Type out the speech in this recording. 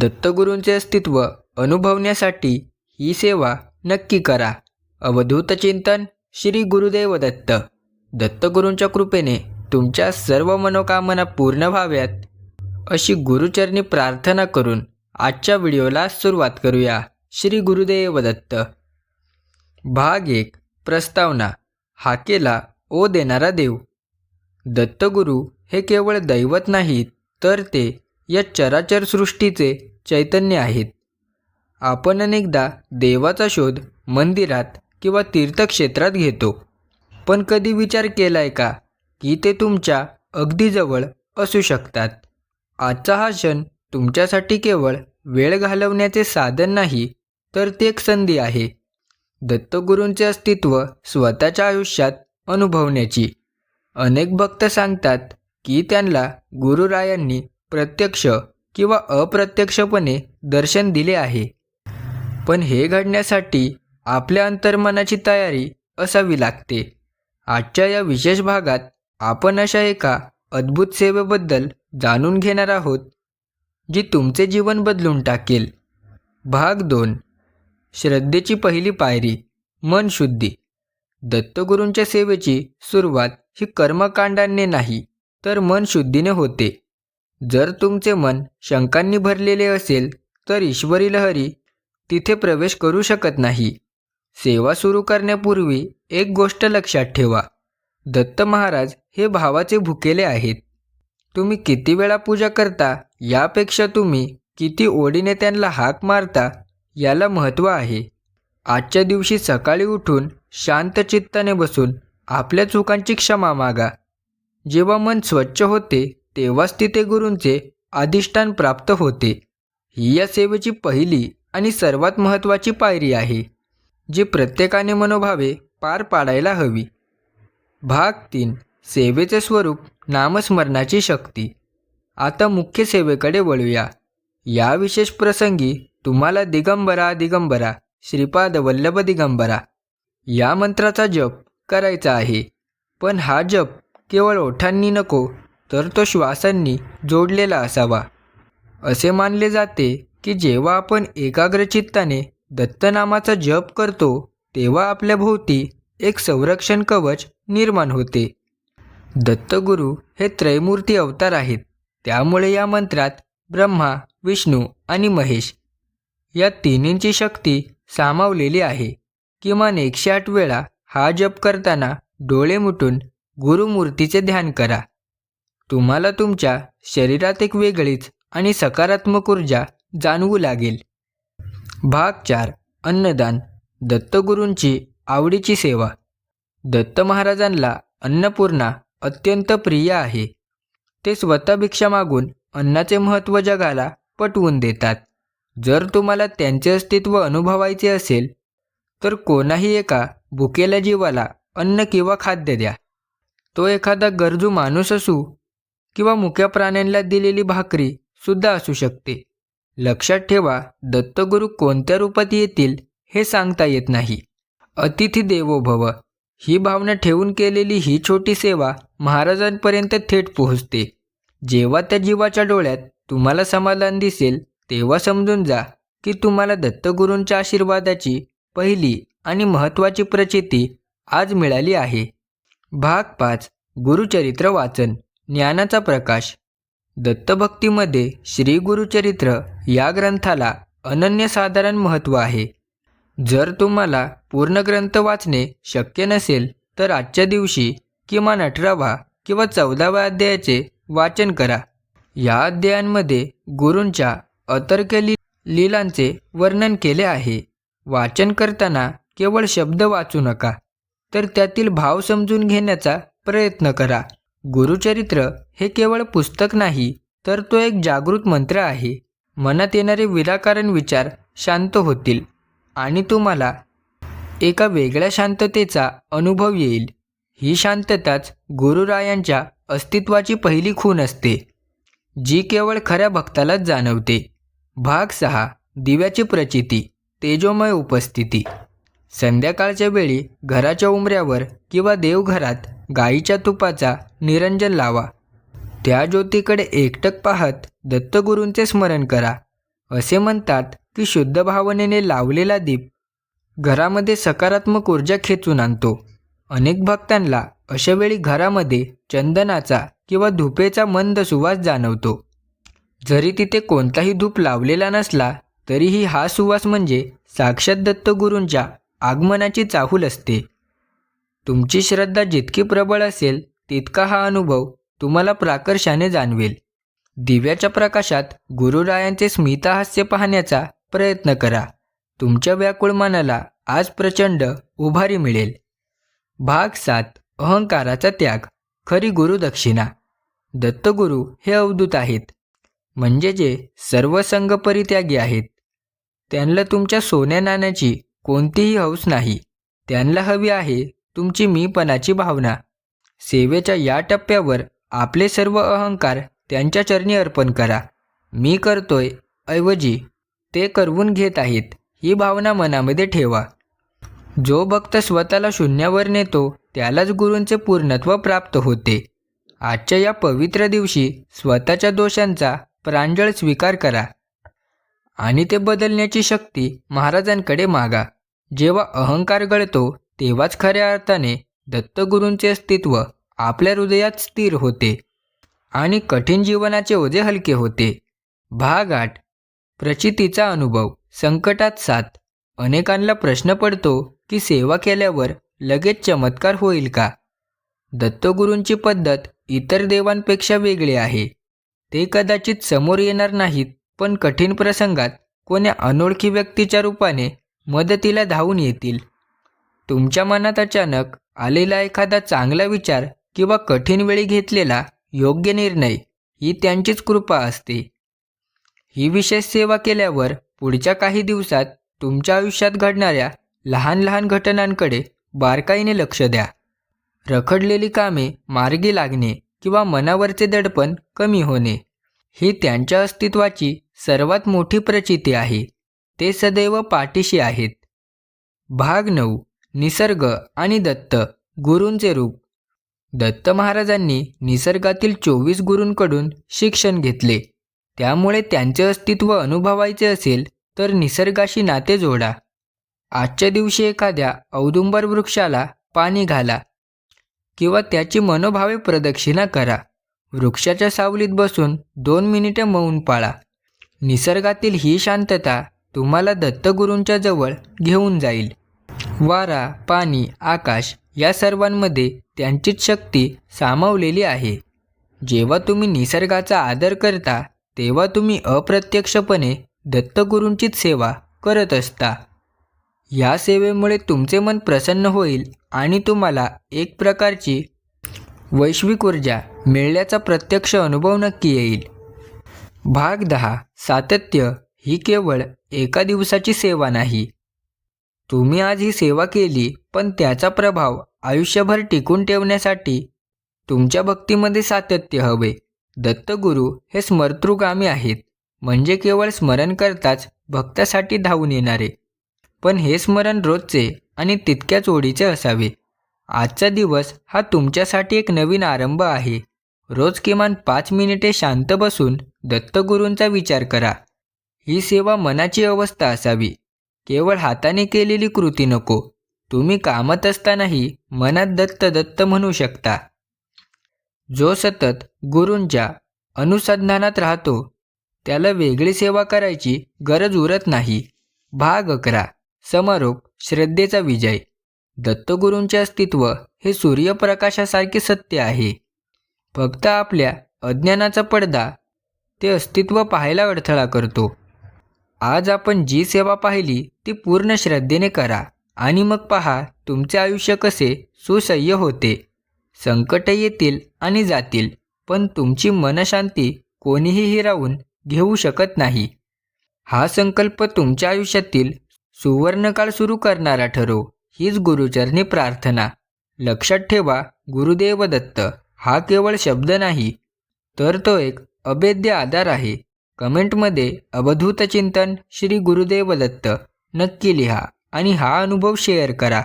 दत्तगुरूंचे अस्तित्व अनुभवण्यासाठी ही सेवा नक्की करा. अवधूत चिंतन श्री गुरुदेव दत्त. दत्तगुरूंच्या कृपेने तुमच्या सर्व मनोकामना पूर्ण व्हाव्यात. अशी गुरुचरणी प्रार्थना करून आजच्या व्हिडिओला सुरुवात करूया. श्री गुरुदेव दत्त. भाग एक. प्रस्तावना. हाकेला ओ देणारा देव. दत्तगुरू हे केवळ दैवत नाहीत तर ते या चराचर सृष्टीचे चैतन्य आहेत. आपण अनेकदा देवाचा शोध मंदिरात किंवा तीर्थक्षेत्रात घेतो. पण कधी विचार केलाय का की ते तुमच्या अगदी जवळ असू शकतात? आजचा हा क्षण तुमच्यासाठी केवळ वेळ घालवण्याचे साधन नाही तर ते एक संधी आहे. दत्तगुरूंचे अस्तित्व स्वतःच्या आयुष्यात अनुभवण्याची. अनेक भक्त सांगतात की त्यांना गुरुरायांनी प्रत्यक्ष किंवा अप्रत्यक्षपणे दर्शन दिले आहे. पण हे घडण्यासाठी आपल्या अंतर्मनाची तयारी असावी लागते. आजच्या या विशेष भागात आपण अशा एका अद्भुत सेवेबद्दल जाणून घेणार आहोत जी तुमचे जीवन बदलून टाकेल. भाग दोन. श्रद्धेची पहिली पायरी मन शुद्धी. दत्तगुरूंच्या सेवेची सुरुवात ही कर्मकांडांनी नाही तर मन शुद्धीने होते. जर तुमचे मन शंकांनी भरलेले असेल तर ईश्वरी लहरी तिथे प्रवेश करू शकत नाही. सेवा सुरू करण्यापूर्वी एक गोष्ट लक्षात ठेवा. दत्त महाराज हे भावाचे भुकेले आहेत. तुम्ही किती वेळा पूजा करता यापेक्षा तुम्ही किती ओढीने त्यांना हाक मारता याला महत्त्व आहे. आजच्या दिवशी सकाळी उठून शांत चित्ताने बसून आपल्या चुकांची क्षमा मागा. जेव्हा मन स्वच्छ होते तेव्हाच तिथे गुरूंचे अधिष्ठान प्राप्त होते. ही या सेवेची पहिली आणि सर्वात महत्त्वाची पायरी आहे जी प्रत्येकाने मनोभावे पार पाडायला हवी. भाग तीन. सेवेचे स्वरूप नामस्मरणाची शक्ती. आता मुख्य सेवेकडे वळूया. या विशेष प्रसंगी तुम्हाला दिगंबरा दिगंबरा श्रीपाद वल्लभ दिगंबरा या मंत्राचा जप करायचा आहे. पण हा जप केवळ ओठांनी नको तर तो श्वासांनी जोडलेला असावा. असे मानले जाते की जेव्हा आपण एकाग्रचित्ताने दत्तनामाचा जप करतो तेव्हा आपल्या भोवती एक संरक्षण कवच निर्माण होते. दत्तगुरू हे त्रयमूर्ती अवतार आहेत. त्यामुळे या मंत्रात ब्रह्मा विष्णू आणि महेश या तिन्हींची शक्ती सामावलेली आहे. किमान एकशे आठ वेळा हा जप करताना डोळे मिटून गुरुमूर्तीचे ध्यान करा. तुम्हाला तुमच्या शरीरात एक वेगळीच आणि सकारात्मक ऊर्जा जाणवू लागेल. भाग चार. अन्नदान. दत्तगुरूंची आवडीची सेवा. दत्त महाराजांना अन्नपूर्णा अत्यंत प्रिय आहे. ते स्वतः भिक्षा मागून अन्नाचे महत्त्व जगाला पटवून देतात. जर तुम्हाला त्यांचे अस्तित्व अनुभवायचे असेल तर कोणाही एका भुकेल्या जीवाला अन्न किंवा खाद्य द्या. तो एखादा गरजू माणूस असू किंवा मुक्या प्राण्यांना दिलेली भाकरी सुद्धा असू शकते. लक्षात ठेवा दत्तगुरू कोणत्या रूपात येतील हे सांगता येत नाही. अतिथी देवो भव ही भावना ठेवून केलेली ही छोटी सेवा महाराजांपर्यंत थेट पोहोचते. जेव्हा त्या जीवाच्या डोळ्यात तुम्हाला समाधान दिसेल तेव्हा समजून जा की तुम्हाला दत्तगुरूंच्या आशीर्वादाची पहिली आणि महत्त्वाची प्रचिती आज मिळाली आहे. भाग पाच गुरुचरित्र वाचन. ज्ञानाचा प्रकाश. दत्तभक्तीमध्ये श्री गुरुचरित्र या ग्रंथाला अनन्यसाधारण महत्त्व आहे. जर तुम्हाला पूर्ण ग्रंथ वाचणे शक्य नसेल तर आजच्या दिवशी किमान अठरावा किंवा चौदाव्या अध्यायाचे वाचन करा. या अध्यायांमध्ये गुरूंच्या अतर्क ली लीलांचे वर्णन केले आहे. वाचन करताना केवळ शब्द वाचू नका तर त्यातील भाव समजून घेण्याचा प्रयत्न करा. गुरुचरित्र हे केवळ पुस्तक नाही तर तो एक जागृत मंत्र आहे. मनात येणारे विराकारण विचार शांत होतील आणि तुम्हाला एका वेगळ्या शांततेचा अनुभव येईल. ही शांतताच गुरुरायांच्या अस्तित्वाची पहिली खूण असते जी केवळ खऱ्या भक्तालाच जाणवते. भाग सहा. दिव्याची प्रचिती तेजोमय उपस्थिती. संध्याकाळच्या वेळी घराच्या उमऱ्यावर किंवा देवघरात गाईच्या तुपाचा निरंजन लावा. त्या ज्योतीकडे एकटक पाहत दत्तगुरूंचे स्मरण करा. असे म्हणतात की शुद्ध भावनेने लावलेला दीप घरामध्ये सकारात्मक ऊर्जा खेचून आणतो. अनेक भक्तांना अशावेळी घरामध्ये चंदनाचा किंवा धुपेचा मंद सुवास जाणवतो. जरी तिथे कोणताही धूप लावलेला नसला तरीही हा सुवास म्हणजे साक्षात दत्तगुरूंच्या आगमनाची चाहूल असते. तुमची श्रद्धा जितकी प्रबळ असेल तितका हा अनुभव तुम्हाला प्राकर्षाने जाणवेल. दिव्याच्या प्रकाशात गुरुरायांचे स्मिताहास्य पाहण्याचा प्रयत्न करा. तुमच्या व्याकुळ मनाला आज प्रचंड उभारी मिळेल. भाग सात. अहंकाराचा त्याग. खरी गुरुदक्षिणा दत्तगुरू हे अवधूत आहेत. म्हणजे जे सर्व संघ परित्यागी आहेत. त्यांना तुमच्या सोन्या नाण्याची कोणतीही हौस नाही. त्यांना हवी आहे तुमची मीपणाची भावना. सेवेच्या या टप्प्यावर आपले सर्व अहंकार त्यांच्या चरणी अर्पण करा. मी करतोय ऐवजी ते करवून घेत आहेत ही भावना मनामध्ये ठेवा. जो भक्त स्वतःला शून्यावर नेतो त्यालाच गुरूंचे पूर्णत्व प्राप्त होते. आजच्या या पवित्र दिवशी स्वतःच्या दोषांचा प्रांजळ स्वीकार करा. आणि ते बदलण्याची शक्ती महाराजांकडे मागा. जेव्हा अहंकार गळतो तेव्हाच खऱ्या अर्थाने दत्तगुरूंचे अस्तित्व आपल्या हृदयात स्थिर होते आणि कठीण जीवनाचे ओझे हलके होते. भाग आठ. प्रचितीचा अनुभव. संकटात साथ अनेकांना प्रश्न पडतो की सेवा केल्यावर लगेच चमत्कार होईल का? दत्तगुरूंची पद्धत इतर देवांपेक्षा वेगळी आहे. ते कदाचित समोर येणार नाहीत पण कठीण प्रसंगात कोण्या अनोळखी व्यक्तीच्या रूपाने मदतीला धावून येतील. तुमच्या मनात अचानक आलेला एखादा चांगला विचार किंवा कठीण वेळी घेतलेला योग्य निर्णय ही त्यांचीच कृपा असते. ही विशेष सेवा केल्यावर पुढच्या काही दिवसात तुमच्या आयुष्यात घडणाऱ्या लहान लहान घटनांकडे बारकाईने लक्ष द्या. रखडलेली कामे मार्गी लागणे किंवा मनावरचे दडपण कमी होणे ही त्यांच्या अस्तित्वाची सर्वात मोठी प्रचिती आहे. ते सदैव पाठीशी आहेत. भाग नऊ. निसर्ग आणि दत्त गुरूंचे रूप. दत्त महाराजांनी निसर्गातील चोवीस गुरूंकडून शिक्षण घेतले. त्यामुळे त्यांचे अस्तित्व अनुभवायचे असेल तर निसर्गाशी नाते जोडा. आजच्या दिवशी एखाद्या औदुंबर वृक्षाला पाणी घाला किंवा त्याची मनोभावे प्रदक्षिणा करा. वृक्षाच्या सावलीत बसून दोन मिनिटे मौन पाळा. निसर्गातील ही शांतता तुम्हाला दत्तगुरूंच्या जवळ घेऊन जाईल. वारा पाणी आकाश या सर्वांमध्ये त्यांचीच शक्ती सामावलेली आहे. जेव्हा तुम्ही निसर्गाचा आदर करता तेव्हा तुम्ही अप्रत्यक्षपणे दत्तगुरूंचीच सेवा करत असता. या सेवेमुळे तुमचे मन प्रसन्न होईल आणि तुम्हाला एक प्रकारची वैश्विक ऊर्जा मिळण्याचा प्रत्यक्ष अनुभव नक्की येईल. भाग दहा. सातत्य ही केवळ एका दिवसाची सेवा नाही तुम्ही आज ही सेवा केली पण त्याचा प्रभाव आयुष्यभर टिकून ठेवण्यासाठी तुमच्या भक्तीमध्ये सातत्य हवे. दत्तगुरू हे स्मर्तृगामी आहेत. म्हणजे केवळ स्मरण करताच भक्तासाठी धावून येणारे. पण हे स्मरण रोजचे आणि तितक्याच ओढीचे असावे. आजचा दिवस हा तुमच्यासाठी एक नवीन आरंभ आहे. रोज किमान पाच मिनिटे शांत बसून दत्तगुरूंचा विचार करा. ही सेवा मनाची अवस्था असावी. केवळ हाताने केलेली कृती नको. तुम्ही कामात असतानाही मनात दत्त दत्त म्हणू शकता. जो सतत गुरूंच्या अनुसंधानात राहतो त्याला वेगळी सेवा करायची गरज उरत नाही. भाग अकरा. समारोप श्रद्धेचा विजय. दत्तगुरूंचे अस्तित्व हे सूर्यप्रकाशासारखे सत्य आहे. फक्त आपल्या अज्ञानाचा पडदा ते अस्तित्व पाहायला अडथळा करतो. आज आपण जी सेवा पाहिली ती पूर्ण श्रद्धेने करा आणि मग पहा तुमचे आयुष्य कसे सुसह्य होते. संकट येतील आणि जातील पण तुमची मनशांती कोणीही हिरावून घेऊ शकत नाही. हा संकल्प तुमच्या आयुष्यातील सुवर्णकाळ सुरू करणारा ठरो हीच गुरुचरणी प्रार्थना. लक्षात ठेवा गुरुदेव दत्त हा केवळ शब्द नाही तर तो एक अभेद्य आधार आहे. कमेंटमध्ये अवधूत चिंतन श्री गुरुदेव दत्त. नक्की लिहा आणि हा अनुभव शेअर करा.